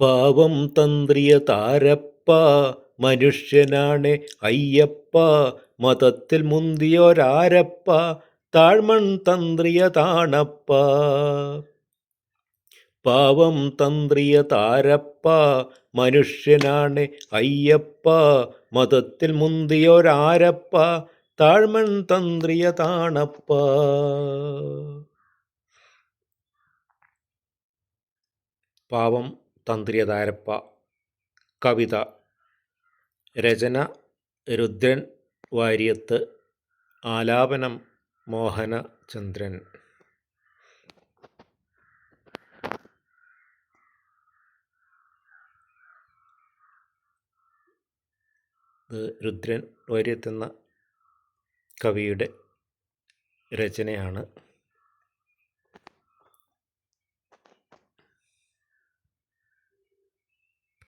പാവം തന്ത്രിയ താരപ്പ മനുഷ്യനാണ് അയ്യപ്പ മതത്തിൽ മുന്തിയൊരാരപ്പ താഴ്മൺ തന്ത്രിയ താണപ്പ. പാവം തന്ത്രിയ താരപ്പ മനുഷ്യനാണ് അയ്യപ്പ മതത്തിൽ മുന്തിയൊരാരപ്പ താഴ്മൺ തന്ത്രിയ താണപ്പ. പാവം തന്ത്രിയതാരപ്പ കവിത രചന രുദ്രൻ വാര്യത്ത് ആലാപനം മോഹനചന്ദ്രൻ ചന്ദ്രൻ. രുദ്രൻ വാര്യത്തെന്ന കവിയുടെ രചനയാണ്.